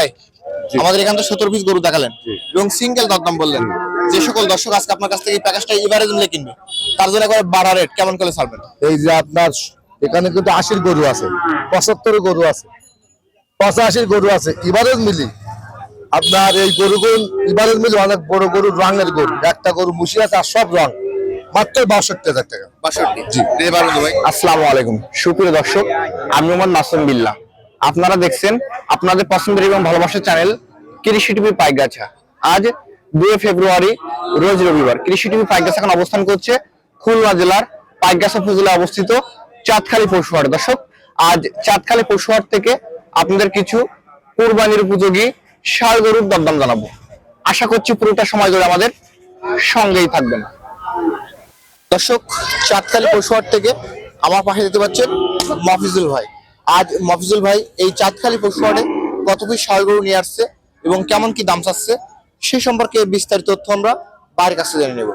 ভাই আমাদের এখান থেকে সতেরো পিস গরু দেখালেন। এবং সিঙ্গেল দরদাম বললেন। যে সকল দর্শক আজকে আপনার কাছ থেকে এই প্যাকেজটা এভারেজ মিলে কিনবে তার জন্য একবার বাড়া রেট কেমন করে ছাড়বেন? এই যে আপনার এখানে কিন্তু আশির গরু আছে পঁচাত্তর গরু আছে পঁচাশির গরু আছে ইবারেজ মিলি। আপনার এই গরুগুলো ইবারেজ মিলি অনেক বড় গরু রঙের গরু একটা গরু মুশি আছে আর সব রং মাত্র বাষট্টি হাজার টাকা। বাষট্টি। জি। আসসালামু আলাইকুম। সুপ্রিয় দর্শক আমি আমার নাসিম বিল্লাহ আপনারা দেখছেন আপনাদের পছন্দের এবং ভালোবাসার চ্যানেল কৃষি টিভি পাইগাছা। আজ দুই ফেব্রুয়ারি, রোজ রবিবার। কৃষি টিভি পাইগাছা এখন অবস্থান করছে খুলনা জেলার পাইগাছা উপজেলায় অবস্থিত চাঁদখালী পশুহাট। দর্শক, আজ চাঁদখালী পশুহাট থেকে আপনাদের কিছু কোরবানির উপযোগী সার গরুর দরদাম জানাব। আশা করছি পুরোটা সময় ধরে আমাদের সঙ্গেই থাকবেন। দর্শক, চাঁদখালি পশুহাট থেকে আমার পাশে দেখতে পারছেন মফিজুল ভাই। আজ মফিজুল ভাই এই চাঁদখালি পশুহাটে কত পিস ষাঁড় গরু নিয়ে আসছে এবং কেমন কি দাম চাচ্ছে সে সম্পর্কে বিস্তারিত তথ্য আমরা বাইরের কাছে জেনে নেব।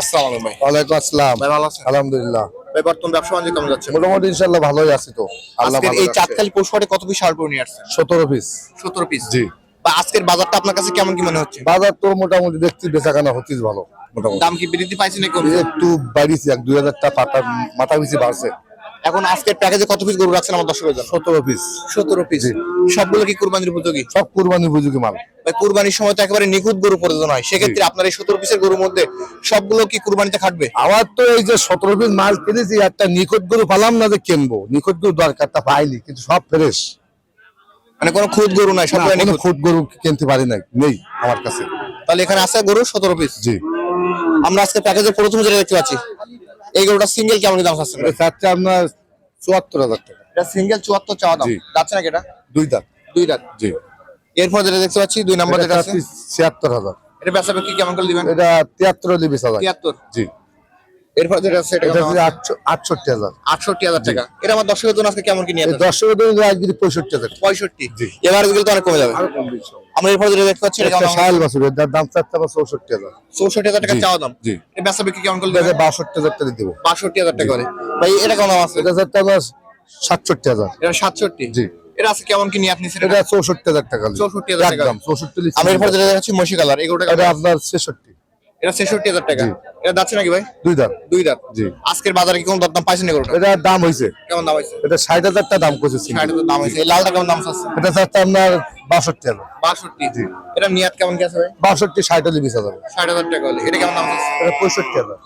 আসসালামু আলাইকুম ভাই। ওয়ালাইকুম আসসালাম। ভাই ভালো আছেন? আলহামদুলিল্লাহ। ভাই বর্তমান ব্যবসা বাণিজ্য কেমন যাচ্ছে? মোটামুটি ভালোই আছি তো। আল্লাহ আজকের ভালো এই চাঁদখালি পশুহাটে কত পিস ষাঁড় গরু নিয়ে সতেরো পিস। সতেরো পিস। জি। বা আজকের বাজারটা আপনার কাছে কেমন কি মনে হচ্ছে? বাজার তো মোটামুটি দেখছি বেচাকেনা হতিস ভালো মোটামুটি। দাম কি বৃদ্ধি পাইছে নাকি? একটু এক দুই হাজার টাকা পাতা মাথা পিছিয়ে বাড়ছে। এখন আজকের প্যাকেজে কত পিস গরু রাখছেন আমার দর্শকের জন্য? সতেরো পিস সতেরো পিস সবগুলো কি কুরবানির উপযোগী? সব কুরবানি উপযোগী মাল। ভাই কুরবানির সময় তো একেবারে নিখুঁত গরু প্রয়োজন হয়। সেক্ষেত্রে আপনার এই সতেরো পিসের গরুর মধ্যে সবগুলো কি কুরবানিতে খাটবে? আমার তো এই যে সতেরো পিস মাল কিনেছি একটা নিখুঁত গরু পালাম না যে কিনবো। নিখুঁত গরু দরকারটা পাইনি কিন্তু সব ফ্রেশ। মানে কোনো খুদ গরু নাই কোনো খুদ গরু কিনতে পারি নাই নেই আমার কাছে। তাহলে এখানে আছে গরু সতেরো পিস জি। আমরা আজকে প্যাকেজের প্রথম যেটা দেখতে পাচ্ছি এই গরুটা সিঙ্গেল কেমন দাম চাচ্ছেন চাচ্ছে আপনার চুয়াত্তর হাজার টাকা। এটা সিঙ্গেল চুয়াত্তর চাওয়া দাম। জি। যাচ্ছে নাকি এটা? দুই দাঁত। দুই দাঁত। জি। এরপর যেটা দেখতে পাচ্ছি দুই নম্বর এটা যেটা আছে? ছিয়াত্তর হাজার। এটা বেচা বিক্রি কেমন করে দিবেন? এটা তিয়াত্তর হলে বিশ হাজার। তিয়াত্তর। জি। এরপর যেটা আছে এটা এটা হচ্ছে আটশো- আটষট্টি হাজার। আটষট্টি হাজার টাকা। এটা আমার দর্শকের জন্য আজকে কেমন কি নিয়ে এই দর্শকের জন্য আজকে পঁয়ষট্টি হাজার। টাকা। পঁয়ষট্টি। জি। এবার গেলে তো অনেক কমে যাবে। আরও কম বেশি আমরা এরপর যেটা দেখতে পাচ্ছি এটা একটা কেমন সাহেল বাছুর এটার দাম চাচ্ছে আবার চৌষট্টি হাজার। চৌষট্টি হাজার টাকা জি, চাওয়া দাম। জি। এটা বেচা বিক্রি কেমন করে এটা দিবেন বাষট্টি হাজার টাকা দেবো। বাষট্টি হাজার টাকা করে। ভাই এটা কেমন দাম আছে? এটা চাচ্ছে আবার সাতষট্টি হাজার। এটা সাতষট্টি। জি। এটা আছে কেমন কি নিয়ে আপনি এটা চৌষট্টি হাজার টাকা। নিবে। 64,000 টাকা। একদম চৌষট্টি লিখছি। আমি এরপর যেটা দেখাচ্ছি মসি কালার। এগুলো এটা আপনার ছেষট্টি। এটা ছেষট্টি হাজার টাকা। এটা যাচ্ছে নাকি ভাই? দুই দাম দুই দাঁত। জি। আজকের বাজারে কি কোন দরদাম পাইছেন এগুলোটা এটার দাম হয়েছে কেমন দাম হয়েছে এটা ষাট হাজার টাকা দাম করছে ষাট হাজার দাম হয়েছে এই লালটা কেমন দাম আছে এটা চাচ্ছে আপনার বাষট্টি হাজার। বাষট্টি। জি। এটা নিয়াত কেমন কি আছে ভাই? বাষট্টি ষাট হলে বিশ হাজার। ষাট হাজার টাকা হলে। এটা কেমন দাম আছে এটা পঁয়ষট্টি হাজার।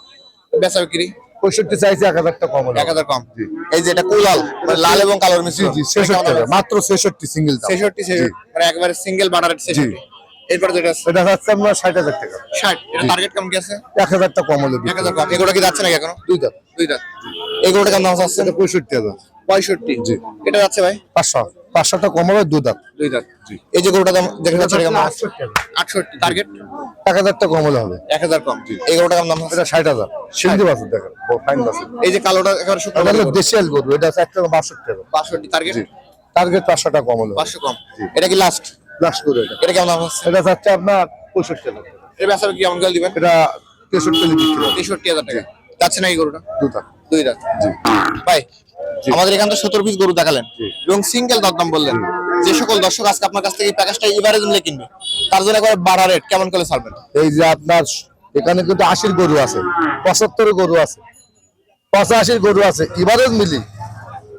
বেচা বিক্রি? পঁয়ষট্টি চাইছে এক হাজার টাকা কম হলে। এক হাজার কম। জি। এই যে এটা কুলাল মানে লাল এবং কালোর মিশ্রণ। জি ছেষট্টি মাত্র ছেষট্টি সিঙ্গেল দাম। ছেষট্টি ছেষট্টি। মানে একবারে সিঙ্গেল বাটার ছেষট্টি। এরপর যেটা আছে? এটা যাচ্ছে আপনার ষাট হাজার টাকা। ষাট। এটা টার্গেট কেমন কি আছে? এক হাজার টাকা কম হলে এক হাজার কম। এগুলো কি যাচ্ছে নাকি এখনও? দুই দুই দাঁত। এগুলোটা কেমন দাম আছে? পঁয়ষট্টি হাজার। পঁয়ষট্টি। জি। এটা যাচ্ছে ভাই? পাঁচশো। কম হবে দাম দুই দাঁত। এই যে গরুটা দাম দেখে যাচ্ছে আটষট্টি টার্গেট এক হাজার টাকা কম হলে হবে। এক হাজার কম। এই গরুটা কেমন দাম এটা ষাট হাজার। সিন্ধি বাছুর দেখেন। ফাইন এই যে কালোটা একেবারে শুকনো হলো দেশিয়াল গরু। এটা হচ্ছে বাষট্টি টাকা বাষট্টি। টার্গেট টার্গেট পাঁচশো টাকা কম হলে। পাঁচশো কম। এটা কি লাস্ট লাস্ট এটা। এটা কেমন দাম আছে এটা যাচ্ছে আপনার পঁয়ষট্টি হাজার এটা বেচা বিক্রি কেমন দিবেন? এটা তেষট্টি হাজার টাকা। যাচ্ছে নাকি গরুটা? দু দুই দাঁত। ভাই আমাদের এখান থেকে সতেরো পিস গরু দেখালেন। এবং সিঙ্গেল দরদাম বললেন। যে সকল দর্শক আজকে আপনার কাছ থেকে প্যাকেজটা এভারেজ মিলে কিনবে তার জন্য একবার বাড়া রেট কেমন করে ছাড়বেন? এই যে আপনার এখানে কিন্তু আশির গরু আছে পঁচাত্তর গরু আছে পঁচাশির গরু আছে ইবারেজ মিলি।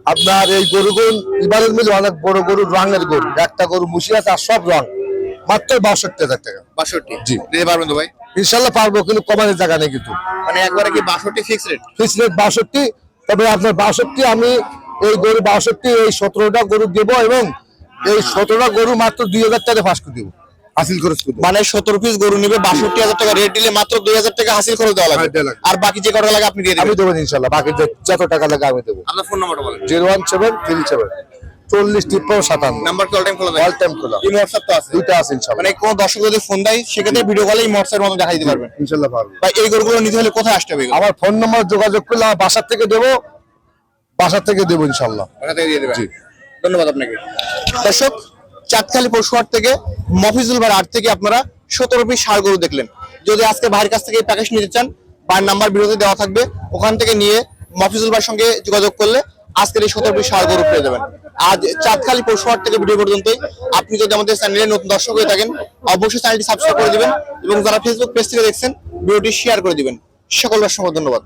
আপনার এই গরুগুলো ইবারেজ মিলি অনেক বড় গরু রঙের গরু। একটা গরু মুশি আছে আর সব রং। মাত্র বাষট্টি হাজার টাকা। বাষট্টি? জি। দিতে পারবেন তো ভাই? ইনশাল্লাহ পারব কিন্তু কমানোর জায়গা নেই কিন্তু। মানে একবারে কি বাষট্টি ফিক্স রেট ফিক্স রেট বাষট্টি তবে আপনার বাষট্টি আমি এই গরু বাষট্টি এই সতেরোটা গরু দেবো এবং এই সতেরোটা গরু মাত্র দুই হাজার টাকা ফাঁস করে দেবো। হাসিল খরচ করে মানে সত্তর পিস গরু নিবে বাষট্টি হাজার টাকা রেট দিলে মাত্র দুই হাজার টাকা হাসিল করে দেওয়া লাগবে। হ্যাঁ, দেওয়া লাগবে। আর বাকি যে কটা লাগে আপনি দিয়ে আমি দেবেন। ইনশাল্লাহ বাকি যত টাকা লাগে আমি দেবো। আপনার ফোন নাম্বারটা বলেন। Zero one seven three seven চল্লিশ তিপ্পান্ন সাতান্ন। নাম্বার কি অল টাইম খোলা অল টাইম খোলা। ইন হোয়াটসঅ্যাপ তো আছে। দুইটা আছে মানে কোন দর্শক যদি ফোন দেয় সেক্ষেত্রে ভিডিও কলে হোয়াটসঅ্যাপ মতো দেখাই দিতে পারবেন ইনশাল্লাহ পারব। ভাই এই গরুগুলো নিতে হলে কোথায় আসতে হবে আমার ফোন নম্বর যোগাযোগ করলে আমার বাসার থেকে দেবো। বাসার থেকে দেবো ইনশাল্লাহ। ওখান থেকে দিয়ে দেবেন। ধন্যবাদ আপনাকে। দর্শক চাঁদখালি পশুহাট থেকে, মফিজুল ভাই আট থেকে আপনারা সতেরো পিস সার গরু দেখলেন। যদি আজকে ভাইয়ের কাছ থেকে প্যাকেজ নিতে চান, ভাইয়ের নাম্বার বিরতি দেওয়া থাকবে। ওখান থেকে নিয়ে মফিজুল ভাইয়ের সঙ্গে যোগাযোগ করলে আজকের এই সতেরো পিস সার গরু পেয়ে যাবেন। আজ চাঁদখালি পশুহাট থেকে ভিডিও পর্যন্তই। আপনি যদি আমাদের চ্যানেলে নতুন দর্শক হয়ে থাকেন, অবশ্যই চ্যানেলটি সাবস্ক্রাইব করে দিবেন এবং যারা ফেসবুক পেজ থেকে দেখছেন, ভিডিওটি শেয়ার করে দিবেন। সকল অসংখ্য ধন্যবাদ।